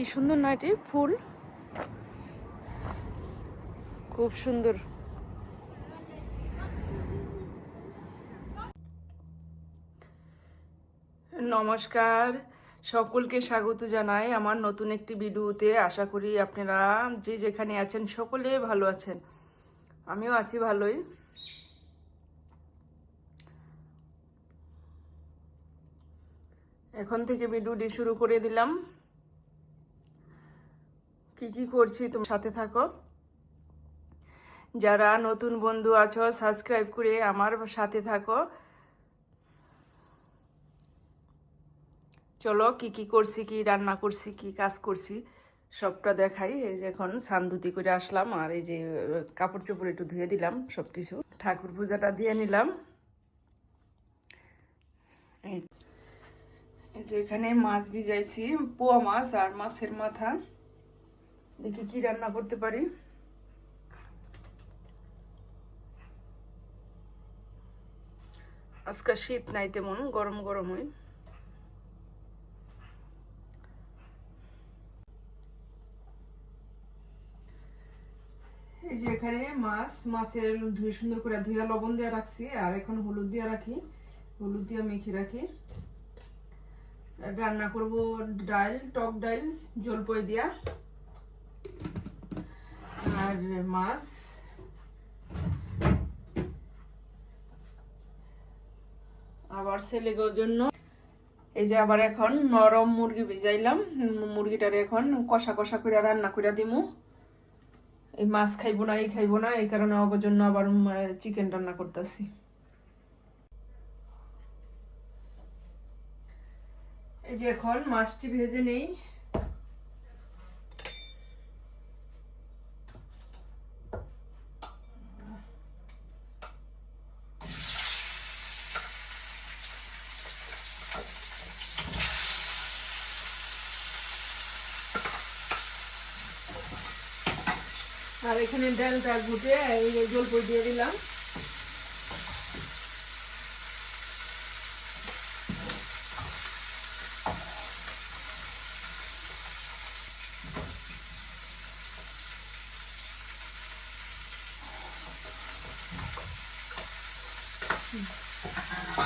কি সুন্দর না এটি? ফুল? খুব সুন্দর। নমস্কার। সকলকে স্বাগত জানাই আমার নতুন একটি ভিডিওতে। আশা করি আপনারা যে যেখানে আছেন সকলে ভালো আছেন। আমিও আছি ভালোই। এখন থেকে ভিডিওটি শুরু করে দিলাম। কি কি করছি তোমার সাথে থাকো। যারা নতুন বন্ধু আছো সাবস্ক্রাইব করে আমার সাথে থাকো। চলো কি কি করছি, কি রান্না করছি, কি কাজ করছি, সবটা দেখাই। এই যে এখন সান্দুতি করে আসলাম আর এই যে, কাপড় চোপড় একটু ধুয়ে দিলাম সব কিছু ঠাকুর পূজাটা দিয়ে নিলাম। এই যে এখানে মাছ ভিজাইছি, পোয়া মাছ আর মাছের মাথা। দেখি কি রান্না করতে পারি? আজকে শীত নাই তেমন, গরম গরম হয়। এই যে এখানে মাছ, মাছের ধুয়ে সুন্দর করে ধুয়ে লবণ দিয়ে রাখছি, আর এখন হলুদ দিয়ে রাখি। হলুদ দিয়ে মেখে রাখি। রান্না করব ডাল, টক ডাল, জলপই দিয়া। আর মাছ। আবার ছেলেগোর জন্য। এই যে আবার এখন নরম মুরগি ভিজাইলাম। মুরগিটারে এখন কষা কষা করে রান্না করে দিমু। এই মাছ খাইবো না, এই খাইবো না, এই কারণে অগর জন্য আবার চিকেন রান্না করতেছি। এই যে এখন মাছটি ভেজে নেই। আর এখানে ডালটা ঘুটে জলপই দিয়ে দিলাম।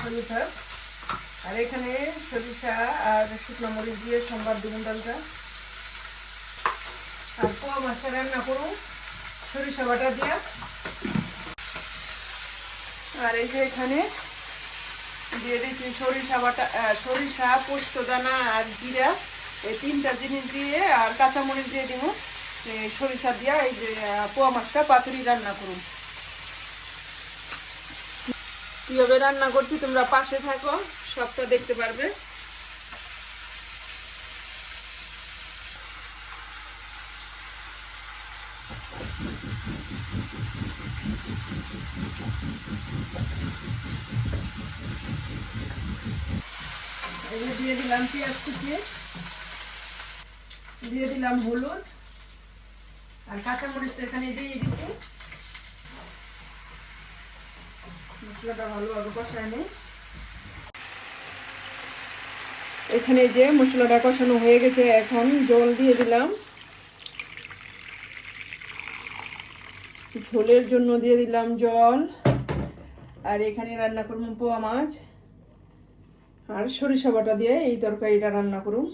সরিষা আর এখানে সরিষা আর শুকনো মরিচ দিয়ে সোমবার দুগুন ডালটা। আর পোয়া মাছটা রান্না করুন। সরিষা বাটা দিয়া। আর এই যে এখানে দিয়ে দিচ্ছি সরিষা বাটা সরিষা পোস্ত দানা আর জিরা। এই তিনটা জিনিস দিয়ে আর কাঁচামরিচ দিয়ে দিব। সরিষা দিয়া এই যে পোয়া মাছটা পাতুরি রান্না করুন। কীভাবে রান্না করছি তোমরা পাশে থাকো, সবটা দেখতে পারবে। যে দিয়ে দিলাম পেঁয়াজ কুচিয়ে দিয়ে দিলাম হলুদ, আর কাঁচামরিচটা এখানে দিয়ে দিচ্ছি। মশলাটা ভালোভাবে কষায় নিই। এখানে যে মশলাটা কষানো হয়ে গেছে, এখন জল দিয়ে দিলাম। ঝোলের জন্য দিয়ে দিলাম জল। আর এখানে রান্না করব পোয়া মাছ। আর সরিষা বাটা দিয়ে এই তরকারিটা রান্না করুন।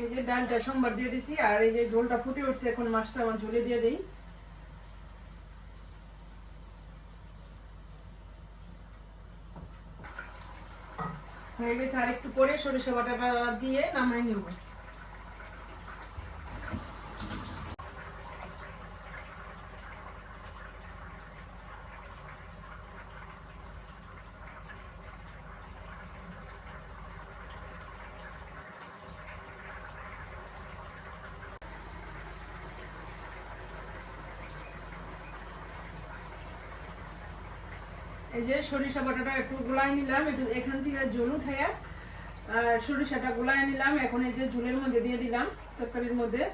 এই যে ডালটা সোমবার দিয়ে দিছি, আর এই যে ঝোলটা ফুটে উঠছে, এখন মাছটা আমার ঝোলে দিয়ে দিই। হয়ে গেছে আর একটু পরে সরিষা বাটাটা দিয়ে নামাই নেব। এই যে সরিষা বাটাটা একটু গোলায় নিলাম, একটু এখান থেকে জল উঠাইয়া সরিষাটা গোলায় নিলাম। এখন এই যে ঝোলের মধ্যে দিয়ে দিলাম, তরকারির মধ্যে।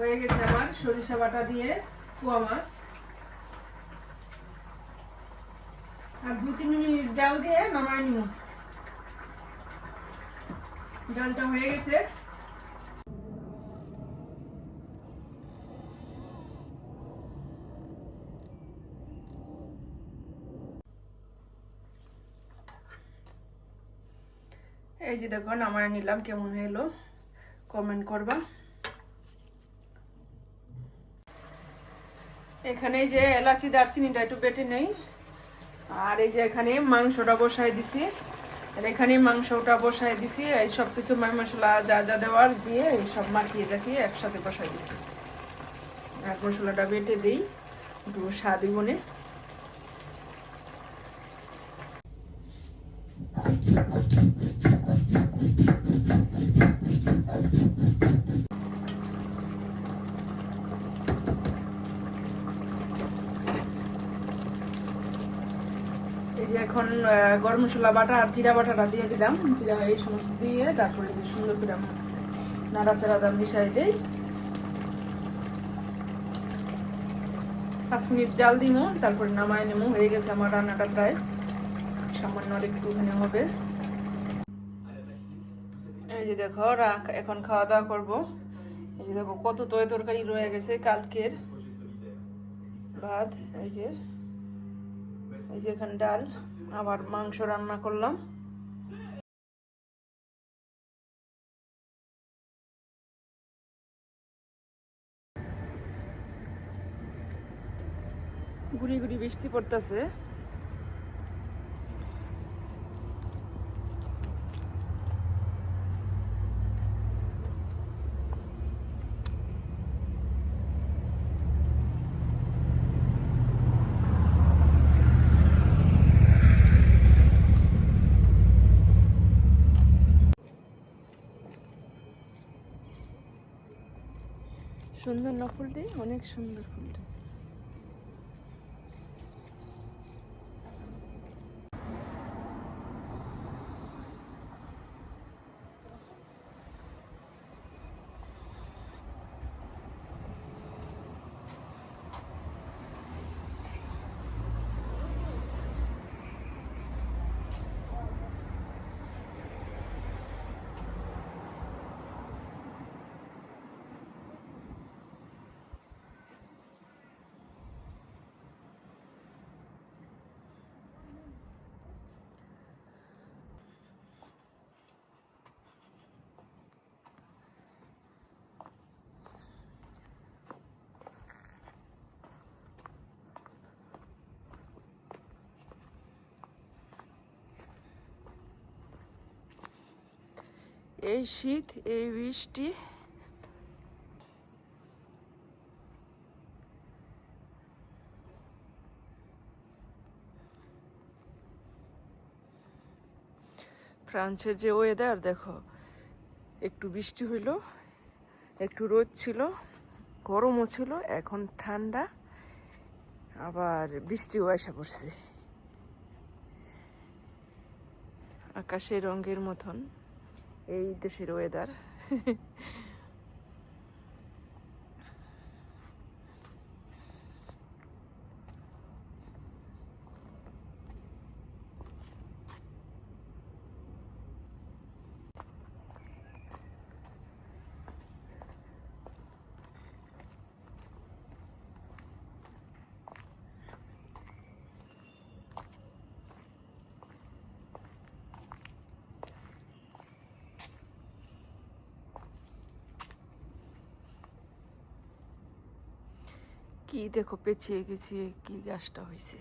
হয়ে গেছে আমার সরিষা বাটা দিয়ে কুয়া মাছ। আর দু তিন মিনিট জাল দিয়ে নামাই নিব। ডালটা হয়ে গেছে। এই যে দেখো নামায় নিলাম, কেমন হলো? কমেন্ট করবা। এখানে যে এলাচি, দারচিনিটা একটু বেটে নেই। আর এই যে এখানে মাংসটা বসাই দিছি। আর এখানে মাংসটা বসাই দিছি। এই সব কিছু মশলা যা যা দেওয়ার দিয়ে এই সব মাখিয়ে জাকিয়ে একসাথে বসাই দিছি। আর মশলাটা বেটে দিই। একটু স্বাদই বনে এই যে এখন গরম মশলা বাটা আর জিরা বাটাটা দিয়ে দিলাম। জিরা এই সমস্ত দিয়ে তারপরে যে সুন্দর করে নাড়াচাড়া দাম মিশাই দিই। পাঁচ মিনিট জাল দিমো, তারপরে নামাই নেব হয়ে গেছে আমার রান্নাটা প্রায়। সামান্য আর একটুখানি হবে। দেখো এখন খাওয়া দাওয়া করব। এই যে দেখো, কত তয় তরকারি রয়ে গেছে কালকের। ভাত, এই যে এই যে এখানে ডাল, আবার মাংস রান্না করলাম। গুড়ি গুড়ি বৃষ্টি পড়তেছে। সুন্দর না ফুলটি? অনেক সুন্দর ফুলটা। এই শীত, এই বৃষ্টি। ফ্রান্সের যে ওয়েদার দেখো, একটু বৃষ্টি হইল, একটু রোদ ছিল, গরমও ছিল, এখন ঠান্ডা, আবার বৃষ্টিও আসা পড়ছে। আকাশের রঙের মতন। এই দেশের ওয়েদার কি দেখো পেছিয়ে গেছি কি গাছটা হয়েছে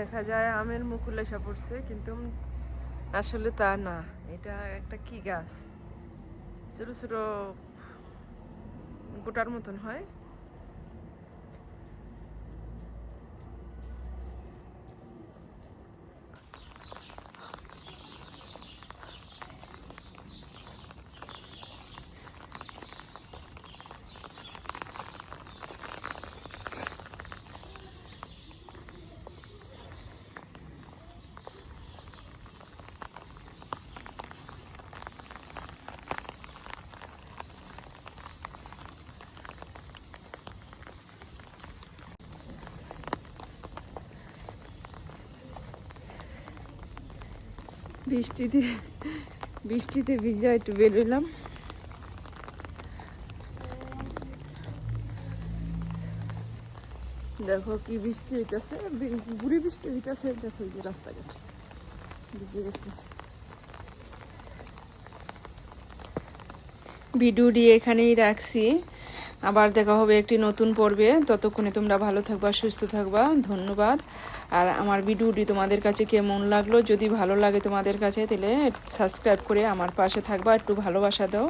দেখা যায়, আমের মুকুল এসে পড়ছে, কিন্তু আসলে তা না। এটা একটা কি গাছ? ছোট ছোট গোটার মতন হয়। বৃষ্টিতে বৃষ্টিতে ভিজা একটু বেরোলাম দেখো কি বৃষ্টি হইতেছে বুড়ি বৃষ্টি হইতেছে, দেখো যে রাস্তাঘাট, ভিজে গেছে। ভিডিওটি এখানেই রাখছি। আবার দেখা হবে একটি নতুন পর্বে। ততক্ষণে তোমরা ভালো থাকবা, সুস্থ থাকবা। ধন্যবাদ। আর আমার ভিডিওটি তোমাদের কাছে কেমন লাগল? যদি ভালো লাগে তোমাদের কাছে, তাহলে সাবস্ক্রাইব করে আমার পাশে থাকবা, একটু ভালোবাসা দাও।